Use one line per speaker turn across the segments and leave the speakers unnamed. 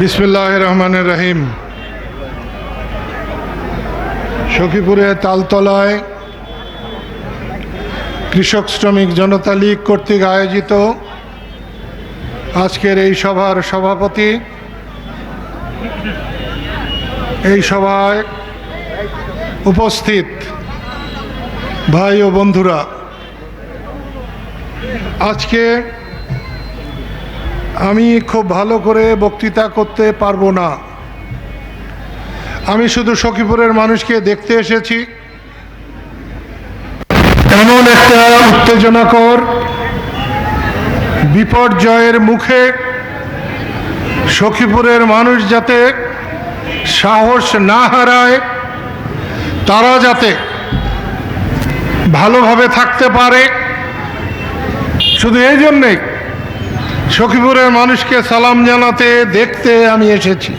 বিসমুল্লাহ রহমানের রহিম। সখীপুরে তালতলায় কৃষক শ্রমিক জনতা লীগ কর্তৃক আয়োজিত আজকের এই সভার সভাপতি। এই সভায় উপস্থিত ভাই ও বন্ধুরা, আজকে আমি খুব ভালো করে বক্তৃতা করতে পারব না। আমি শুধু সখীপুরের মানুষকে দেখতে এসেছি। এমন একটা উত্তেজনাকর বিপর্যয়ের মুখে সখীপুরের মানুষ যাতে সাহস না হারায়, তারা যাতে ভালোভাবে থাকতে পারে। শুধু এই জন্যেই সখীপুরের মানুষকে সালাম জানাতে, দেখতে আমি এসেছি।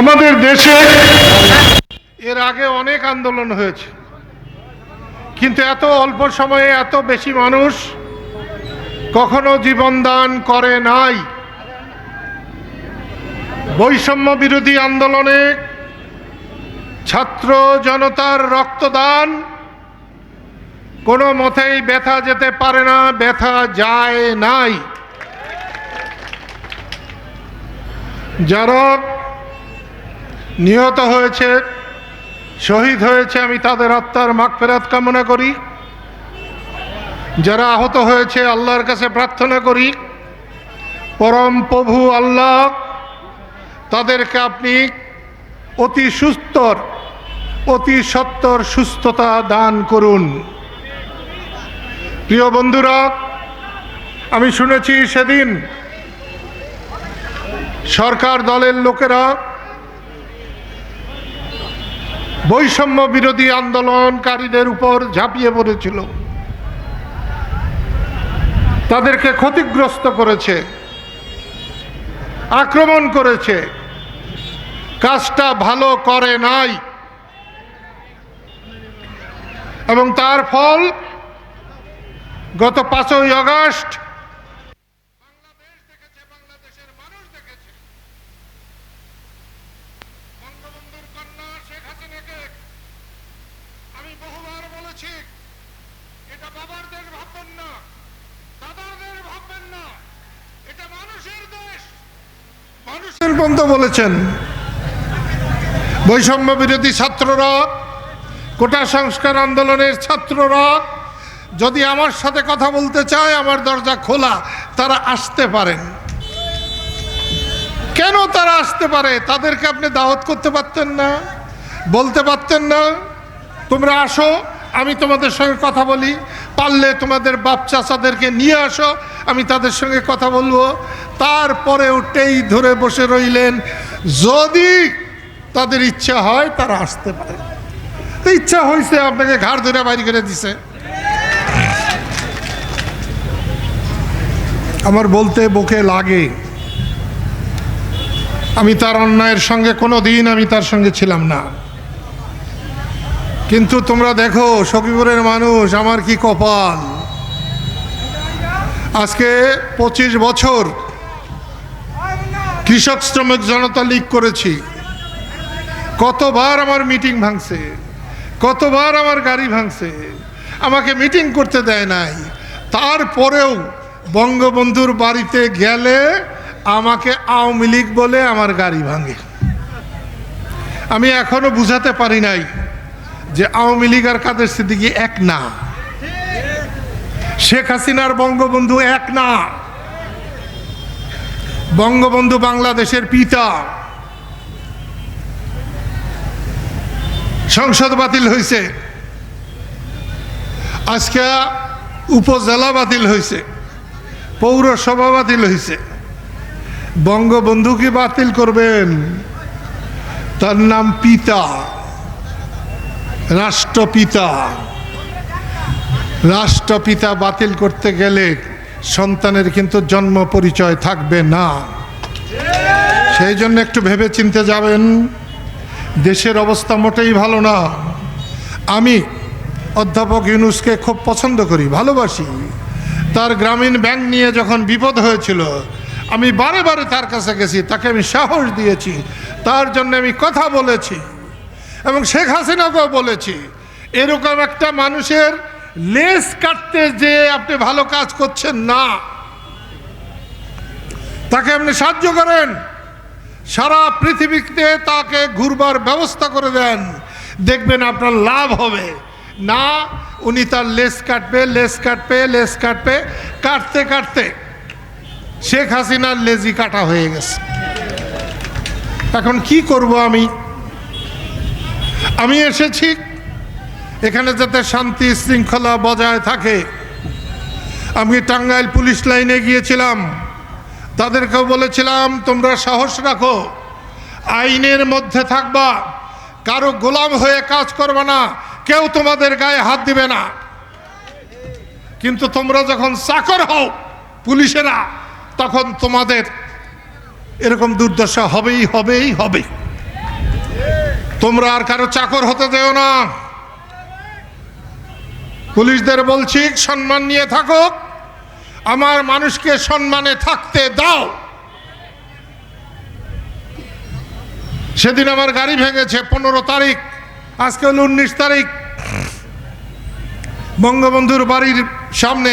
আমাদের দেশে এর আগে অনেক আন্দোলন হয়েছে। কিন্তু এত অল্প সময়ে এত বেশি মানুষ কখনো জীবনদান করে নাই। বৈষম্য বিরোধী আন্দোলনে ছাত্র জনতার রক্তদান কোনো মতেই ব্যথা যেতে পারে না, ব্যথা যায় নাই। যারা নিহত হয়েছে, শহীদ হয়েছে, আমি তাদের আত্মার মাগফেরাত কামনা করি। যারা আহত হয়েছে, আল্লাহর কাছে প্রার্থনা করি। পরম প্রভু আল্লাহ, তাদেরকে আপনি অতি সুস্থর, অতি সত্তর সুস্থতা দান করুন। প্রিয় বন্ধুরা, আমি শুনেছি সেদিন সরকার দলের লোকেরা বৈষম্য বিরোধী আন্দোলনকারীদের উপর ঝাঁপিয়ে পড়েছিল। তাদেরকে ক্ষতিগ্রস্ত করেছে, আক্রমণ করেছে। কাজটা ভালো করে নাই। এবং তার ফল গত পাঁচই পর্যন্ত বলেছেন বৈষম্য বিরোধী ছাত্ররা কোটা সংস্কার আন্দোলনের ছাত্ররা যদি আমার সাথে কথা বলতে চায়, আমার দরজা খোলা, তারা আসতে পারেন কেন তারা আসতে পারে? তাদেরকে আপনি দাওয়াত করতে পারতেন না? বলতে পারতেন না, তোমরা আসো, আমি তোমাদের সঙ্গে কথা বলি। পারলে তোমাদের বাপ চাচাদেরকে নিয়ে আসো, আমি তাদের সঙ্গে কথা বলব। তারপরে উঠেই ধরে বসে রইলেন। যদি তাদের ইচ্ছা হয়, তারা আসতে পারে। ইচ্ছা হয়েছে আপনাকে ঘাড় ধরে বাইরে করে দিছে। আমার বলতে বুকে লাগে। আমি তার অন্যায়ের সঙ্গে কোনো দিন আমি তার সঙ্গে ছিলাম না। কিন্তু তোমরা দেখো, সখীপুরের মানুষ, আমার কি কপাল? আজকে পঁচিশ বছর কৃষক শ্রমিক জনতা লীগ করেছি। কতবার আমার মিটিং ভাঙছে, কতবার আমার গাড়ি ভাঙছে, আমাকে মিটিং করতে দেয় নাই। তারপরেও বঙ্গবন্ধুর বাড়িতে গেলে আমাকে আওয়ামী লীগ বলে আমার গাড়ি ভাঙে। আমি এখনও বুঝাতে পারি নাই যে আওয়ামী লীগ আর কাদের সিদ্দিকি এক না। শেখ হাসিনার বঙ্গবন্ধু এক না। বঙ্গবন্ধু বাংলাদেশের পিতা। সংসদ বাতিল হয়েছে আজকে উপজেলা বাতিল হয়েছে পৌরসভা বাতিল হয়েছে বঙ্গবন্ধু কি বাতিল করবেন। তার নাম পিতা। রাষ্ট্রপিতা। রাষ্ট্রপিতা বাতিল করতে গেলে সন্তানের কিন্তু জন্ম পরিচয় থাকবে না। সেই জন্য একটু ভেবে চিনতে যাবেন, দেশের অবস্থা মোটেই ভালো না। আমি অধ্যাপক ইউনুসকে খুব পছন্দ করি, ভালোবাসি। তার গ্রামীণ ব্যাংক নিয়ে যখন বিপদ হয়েছিল, আমি বারে বারে তার কাছে গেছি, তাকে আমি সাহস দিয়েছি, তার জন্য আমি কথা বলেছি এবং শেখ হাসিনাকেও বলেছি, এরকম একটা মানুষের লেস কাটতে যে আপনি ভালো কাজ করছেন না, তাকে আপনি সাহায্য করেন, সারা পৃথিবীতে তাকে ঘুরবার ব্যবস্থা করে দেন, দেখবেন আপনার লাভ হবে। না, উনি তার লেস কাটবে লেস কাটবে লেস কাটবে, কাটতে কাটতে। শেখ হাসিনার লেজি কাটা হয়ে গেছে। এখন কি করব আমি? আমি এসেছি, এখানে যাতে শান্তি শৃঙ্খলা বজায় থাকে। আমি টাঙ্গাইল পুলিশ লাইনে গিয়েছিলাম। তাদেরকেও বলেছিলাম, তোমরা সাহস রাখো, আইনের মধ্যে থাকবা, কারও গোলাম হয়ে কাজ করবা না কেউ তোমাদের গায়ে হাত দিবে না। কিন্তু তোমরা যখন চাকর হও পুলিশেরা, তখন তোমাদের এরকম দুর্দশা হবেই হবেই হবে তোমরা আর কারও চাকর হতে দেও না। পুলিশদের বলছি, সম্মান নিয়ে থাকো আমার মানুষকে সম্মানে থাকতে দাও। সেদিন আমার গাড়ি ভেঙেছে পনেরো তারিখ। আজকে হলো উনিশ তারিখ। বঙ্গবন্ধুর বাড়ির সামনে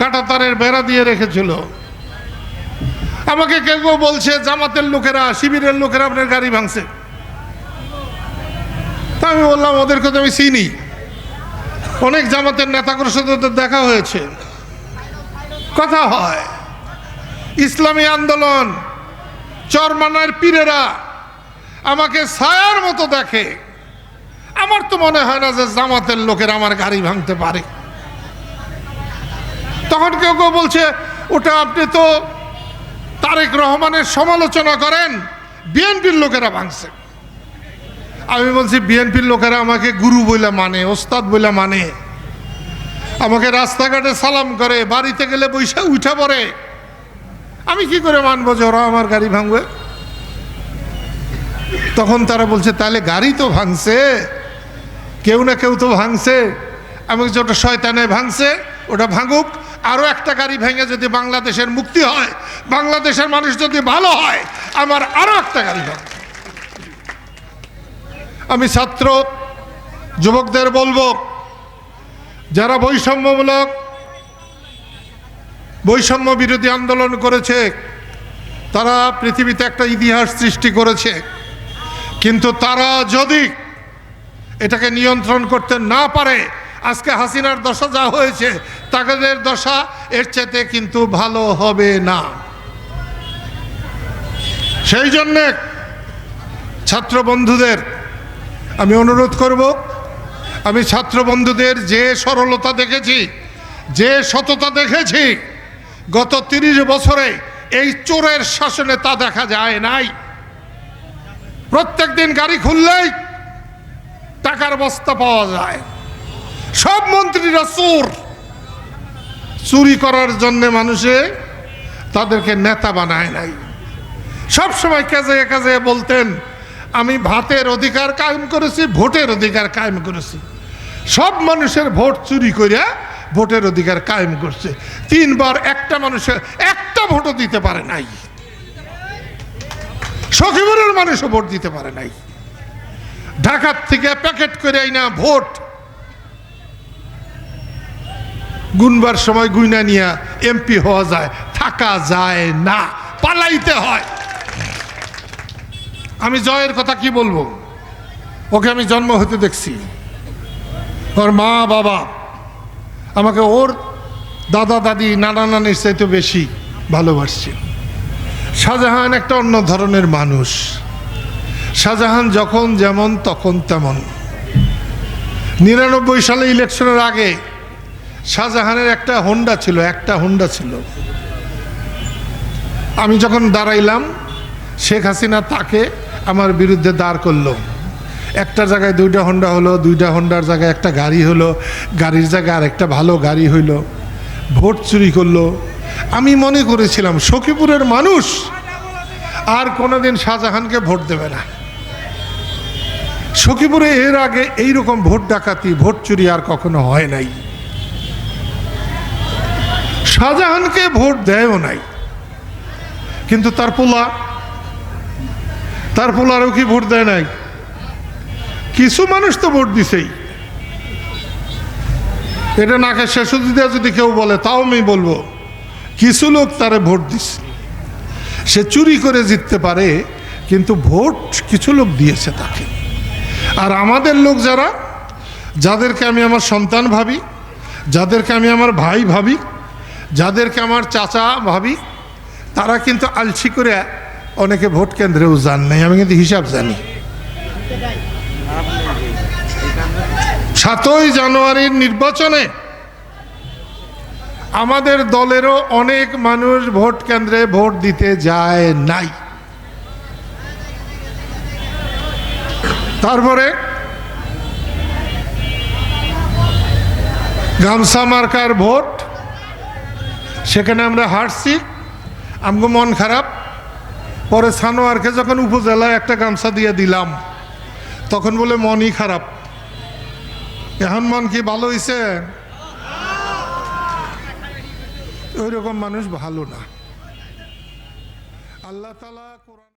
কাটাতারের বেড়া দিয়ে রেখেছিল। আমাকে কেউ কেউ বলছে, জামাতের লোকেরা, শিবিরের লোকেরা আপনার গাড়ি ভাঙছে। তা আমি বললাম, ওদেরকে তো আমি চিনি। অনেক জামাতের নেতাকর সাথে দেখা হয়েছে। কথা হয়, ইসলামী আন্দোলন, চরমানের পীরেরা আমাকে ছায়ার মতো দেখে। আমার তো মনে হয় না যে জামাতের লোকের আমার গাড়ি ভাঙতে পারে। তখন কেউ কেউ বলছে, ওটা আপনি তো তারেক রহমানের সমালোচনা করেন, বিএনপির লোকেরা ভাঙছে। আমি বলছি, বিএনপির লোকেরা আমাকে গুরু বলে মানে ওস্তাদ বলে মানে। আমাকে রাস্তাঘাটে সালাম করে, বাড়িতে গেলে বৈশা উঠে পড়ে। আমি কি করে মানবো যে ওরা আমার গাড়ি ভাঙবে? তখন তারা বলছে, তাহলে গাড়ি তো ভাঙছে। কেউ না কেউ তো ভাঙছে। বলছি, ওটা শয়তানে ভাঙছে ওটা ভাঙুক। আরও একটা গাড়ি ভেঙে যদি বাংলাদেশের মুক্তি হয় বাংলাদেশের মানুষ যদি ভালো হয় আমার আরও একটা গাড়ি ভাঙবে। আমি ছাত্র যুবকদের বলব যারা বৈষম্যমূলক বৈষম্য বিরোধী আন্দোলন করেছে তারা পৃথিবীতে একটা ইতিহাস সৃষ্টি করেছে। কিন্তু তারা যদি এটাকে নিয়ন্ত্রণ করতে না পারে। আজকে হাসিনার দশা যা হয়েছে, তাদের দশা এর চেতে কিন্তু ভালো হবে না। সেই জন্যে ছাত্র বন্ধুদের আমি অনুরোধ করব, আমি ছাত্র বন্ধুদের যে সরলতা দেখেছি, যে সততা দেখেছি, গত তিরিশ বছরে এই চোরের শাসনে তা দেখা যায় নাই। প্রত্যেক দিন গাড়ি খুললেই টাকার বস্তা পাওয়া যায়। সব মন্ত্রীরা চোর চুরি করার জন্যে মানুষে তাদেরকে নেতা বানায় নাই। সব সময় কাজে কাজে বলতেন, আমি ভাতের অধিকার কায়েম করেছি, ভোটের অধিকার কায়েম করেছি। সব মানুষের ভোট চুরি করিয়া ভোটের অধিকার কায়েম করছে। তিনবার একটা মানুষের একটা ভোটও দিতে পারে নাই। সখীপুরের মানুষও ভোট দিতে পারে নাই। ঢাকার থেকে প্যাকেট করে না ভোট। গুনবার সময় গুইনা নিয়া এমপি হওয়া যায়, থাকা যায় না, পালাইতে হয়। আমি জয়ের কথা কি বলব? ওকে আমি জন্ম হতে দেখছি। ওর মা, বাবা, আমাকে ওর দাদা, দাদি, নানা, নানির চাইতে বেশি ভালোবাসছে। শাহজাহান একটা অন্য ধরনের মানুষ। শাহজাহান যখন যেমন, তখন তেমন। নিরানব্বই সালে ইলেকশনের আগে শাহজাহানের একটা হোন্ডা ছিল, একটা হোন্ডা ছিল। আমি যখন দাঁড়াইলাম, শেখ হাসিনা তাকে আমার বিরুদ্ধে দাঁড় করল। একটা জায়গায় দুইটা হোন্ডা হলো, দুইটা হোন্ডার জায়গায় একটা গাড়ি হলো, গাড়ির জায়গায় আর একটা ভালো গাড়ি হইল, ভোট চুরি করল। আমি মনে করেছিলাম, সখীপুরের মানুষ আর কোনোদিন শাহজাহানকে ভোট দেবে না। সখীপুরে এর আগে এইরকম ভোট ডাকাতি, ভোট চুরি আর কখনো হয় নাই। শাহজাহানকে ভোট দেয়ও নাই। কিন্তু তার পোলা, তার পোলারও কি ভোট দেয় নাই? কিছু মানুষ তো ভোট দিছেই। এটা নাকে শেষ দিয়ে যদি কেউ বলে, তাও আমি বলব, কিছু লোক তারে ভোট দিছে। সে চুরি করে জিততে পারে, কিন্তু ভোট কিছু লোক দিয়েছে তাকে। আর আমাদের লোক যারা, যাদেরকে আমি আমার সন্তান ভাবি, যাদেরকে আমি আমার ভাই ভাবি, যাদেরকে আমার চাচা ভাবি, তারা কিন্তু আলছি করে অনেকে ভোট কেন্দ্রেও যান নাই। আমি কিন্তু হিসাব জানি। সাতই জানুয়ারির নির্বাচনে আমাদের দলেরও অনেক মানুষ ভোট কেন্দ্রে ভোট দিতে যায় নাই। তারপরে গামছা মার্কার ভোট, সেখানে আমরা হারছি, আমগো মন খারাপ। পরে সানোয়ারকে যখন উপজেলায় একটা গামছা দিয়ে দিলাম, তখন বলে মনই খারাপ। এখন মন কি ভালো হয়েছে ওই রকম মানুষ ভালো না। আল্লাহ তালা কোরআন